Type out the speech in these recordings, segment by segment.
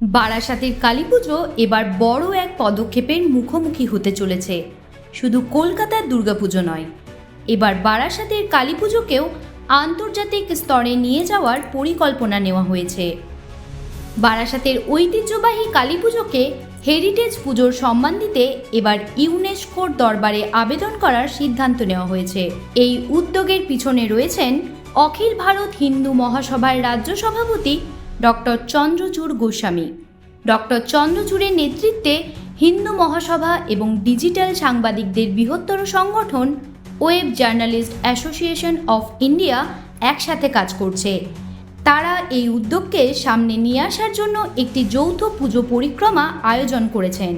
বারাসাতের কালীপুজো এবার বড় এক পদক্ষেপের মুখোমুখি হতে চলেছে। শুধু কলকাতার দুর্গাপুজো নয়, এবার বারাসাতের কালীপুজোকেও আন্তর্জাতিক স্তরে নিয়ে যাওয়ার পরিকল্পনা নেওয়া হয়েছে। বারাসাতের ঐতিহ্যবাহী কালীপুজোকে হেরিটেজ পুজোর সম্মান দিতে এবার ইউনেস্কোর দরবারে আবেদন করার সিদ্ধান্ত নেওয়া হয়েছে। এই উদ্যোগের পিছনে রয়েছেন অখিল ভারত হিন্দু মহাসভার রাজ্য সভাপতি ডক্টর চন্দ্রচূড় গোস্বামী। ডক্টর চন্দ্রচূড়ের নেতৃত্বে হিন্দু মহাসভা এবং ডিজিটাল সাংবাদিকদের বৃহত্তর সংগঠন web journalist association of India একসাথে কাজ করছে। তারা এই উদ্যোগকে সামনে নিয়ে আসার জন্য একটি যৌথ পুজো পরিক্রমা আয়োজন করেছেন।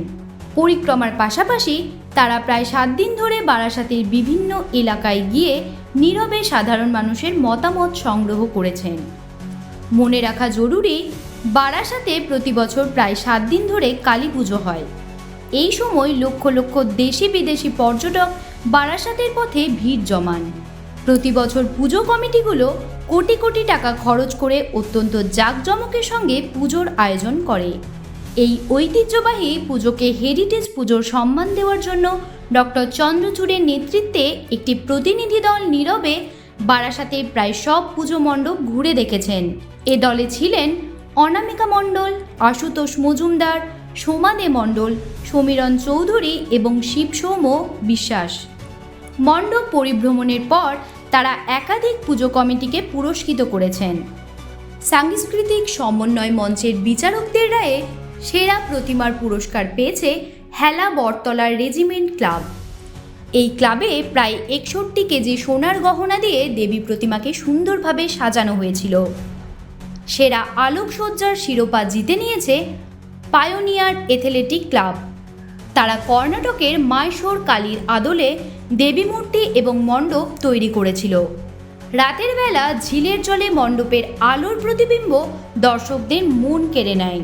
পরিক্রমার পাশাপাশি তারা প্রায় সাত দিন ধরে বারাসাতের বিভিন্ন এলাকায় গিয়ে নীরবে সাধারণ মানুষের মতামত সংগ্রহ করেছেন। মনে রাখা জরুরি, বারাসাতে প্রতি বছর প্রায় সাত দিন ধরে কালী পুজো হয়। এই সময় লক্ষ লক্ষ দেশি বিদেশি পর্যটক বারাসাতের পথে ভিড় জমান। প্রতি বছর পুজো কমিটিগুলো কোটি কোটি টাকা খরচ করে অত্যন্ত জাঁকজমকের সঙ্গে পুজোর আয়োজন করে। এই ঐতিহ্যবাহী পুজোকে হেরিটেজ পুজোর সম্মান দেওয়ার জন্য ডক্টর চন্দ্রচূড়ের নেতৃত্বে একটি প্রতিনিধি দল নীরবে বারাসাতের প্রায় সব পুজো মণ্ডপ ঘুরে দেখেছেন। এ দলে ছিলেন অনামিকা মণ্ডল, আশুতোষ মজুমদার সোমাদে মণ্ডল, সমীরণ চৌধুরী এবং শিব সৌম বিশ্বাস। মণ্ডপ পরিভ্রমণের পর তারা একাধিক পুজো কমিটিকে পুরস্কৃত করেছেন। সাংস্কৃতিক সমন্বয় মঞ্চের বিচারকদের রায়ে সেরা প্রতিমার পুরস্কার পেয়েছে হেলা বটতলার রেজিমেন্ট ক্লাব। এই ক্লাবে প্রায় একষট্টি কেজি সোনার গহনা দিয়ে দেবী প্রতিমাকে সুন্দরভাবে সাজানো হয়েছিল। সেরা আলোকসজ্জার শিরোপা জিতে নিয়েছে পায়োনিয়ার এথলেটিক ক্লাব তারা কর্ণাটকের মাইশোর কালীর আদলে দেবী মূর্তি এবং মণ্ডপ তৈরি করেছিল। রাতের বেলা ঝিলের জলে মণ্ডপের আলোর প্রতিবিম্ব দর্শকদের মন কেড়ে নেয়।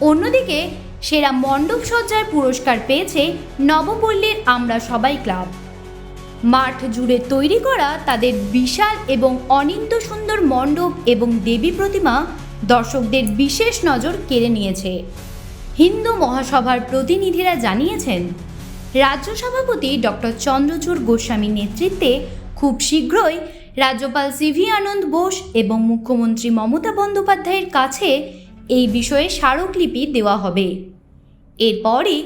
অন্যদিকে সেরা মণ্ডপ সজ্জার পুরস্কার পেয়েছে নবপল্লীর আমরা সবাই ক্লাব। মাঠ জুড়ে তৈরি করা তাদের বিশাল এবং অনিন্ত সুন্দর মণ্ডপ এবং দেবী প্রতিমা দর্শকদের বিশেষ নজর কেড়ে নিয়েছে। হিন্দু মহাসভার প্রতিনিধিরা জানিয়েছেন, রাজ্য সভাপতি ডক্টর চন্দ্রচূড় গোস্বামীর নেতৃত্বে খুব শীঘ্রই রাজ্যপাল সিভি আনন্দ বোস এবং মুখ্যমন্ত্রী মমতা বন্দ্যোপাধ্যায়ের কাছে এই বিষয়ে স্মারকলিপি দেওয়া হবে। এরপরই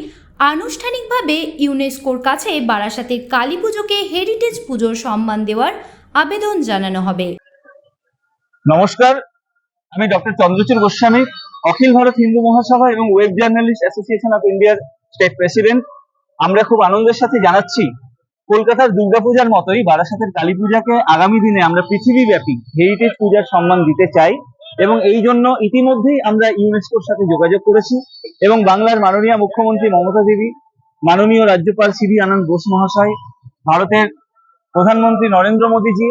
আনুষ্ঠানিকভাবে ইউনেস্কোর কাছে বারাসাতের কালী পুজোকে হেরিটেজ পুজোর সম্মান দেওয়ার আবেদন জানানো হবে। নমস্কার, আমি ডক্টর চন্দ্রচূড় গোস্বামী, অখিল ভারত হিন্দু মহাসভা এবং ওয়েব জার্নালিস্ট অ্যাসোসিয়েশন অফ ইন্ডিয়ার স্টেট প্রেসিডেন্ট। আমরা খুব আনন্দের সাথে জানাচ্ছি, কলকাতার দুর্গাপূজার মতোই বারাসাতের কালী পূজাকে আগামী দিনে আমরা পৃথিবীব্যাপী হেরিটেজ পূজার সম্মান দিতে চাই। এবং এই জন্য ইতিমধ্যেই আমরা ইউনেস্কোর সাথে যোগাযোগ করেছি এবং বাংলার মাননীয় মুখ্যমন্ত্রী মমতা দেবী, মাননীয় রাজ্যপাল শ্রী আনন্দ বোস মহাশয়, ভারতের প্রধানমন্ত্রী নরেন্দ্র মোদীজি,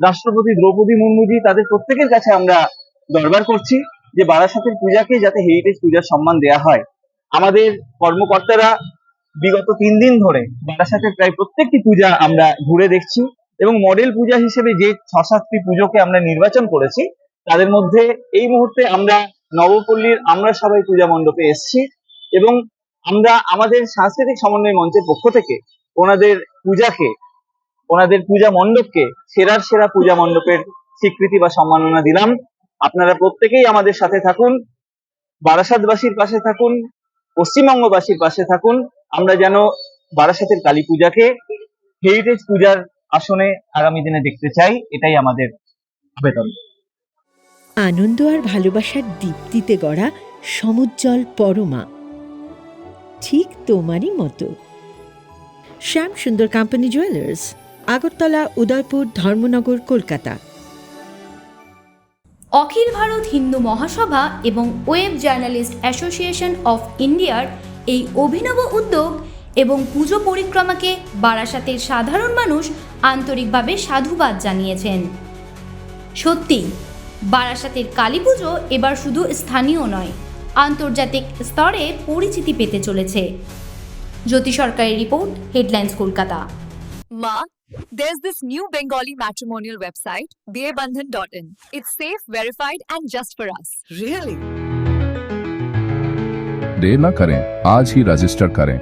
রাষ্ট্রপতি দ্রৌপদী মুর্মুজি তাদের প্রত্যেকের কাছে আমরা দরবার করছি যে বারাসাতের পূজাকে যাতে হেরিটেজ পূজার সম্মান দেয়া হয়। আমাদের কর্মকর্তারা বিগত তিন দিন ধরে বারাসাতের প্রায় প্রত্যেকটি পূজা আমরা ঘুরে দেখছি এবং মডেল পূজা হিসেবে যে ছ সাতটি পুজোকে আমরা নির্বাচন করেছি তাদের মধ্যে এই মুহূর্তে আমরা নবপল্লীর আমরা সবাই পূজা মণ্ডপে এসেছি এবং আমরা আমাদের সাংস্কৃতিক সমন্বয় মঞ্চের পক্ষ থেকে ওনাদের পূজাকে, ওনাদের পূজা মণ্ডপকে, সেরার সেরা পূজা মণ্ডপের স্বীকৃতি বা সম্মাননা দিলাম। আপনারা প্রত্যেকেই আমাদের সাথে থাকুন, বারাসাতবাসীর পাশে থাকুন, পশ্চিমবঙ্গবাসীর পাশে থাকুন। আমরা যেন বারাসাতের কালী পূজাকে হেরিটেজ পূজার আসনে আগামী দিনে দেখতে চাই, এটাই আমাদের আবেদন। আনন্দ আর ভালোবাসার দীপ্তিতে গড়া সমুজ্জ্বল পরমা। ঠিক তোমারই মতো। Shyam Sundar company jewellers Agartala, Udaipur, Dharmanagar, Kolkata. অখিল ভারত হিন্দু মহাসভা এবং ওয়েব জার্নালিস্ট অ্যাসোসিয়েশন অফ ইন্ডিয়ার এই অভিনব উদ্যোগ এবং পুজো পরিক্রমাকে বারাসাতের সাধারণ মানুষ আন্তরিকভাবে সাধুবাদ জানিয়েছেন। সত্যি বারাসাতের কালী পুজো এবার শুধু স্থানীয় নয় আন্তর্জাতিক স্তরে পরিচিতি পেতে চলেছে জ্যোতি সরকারের report headlines Kolkata Ma, there's this new Bengali matrimonial website, dearbandhan.in. It's safe, verified, and just for us. Really? देर न करें आज ही रजिस्टर करें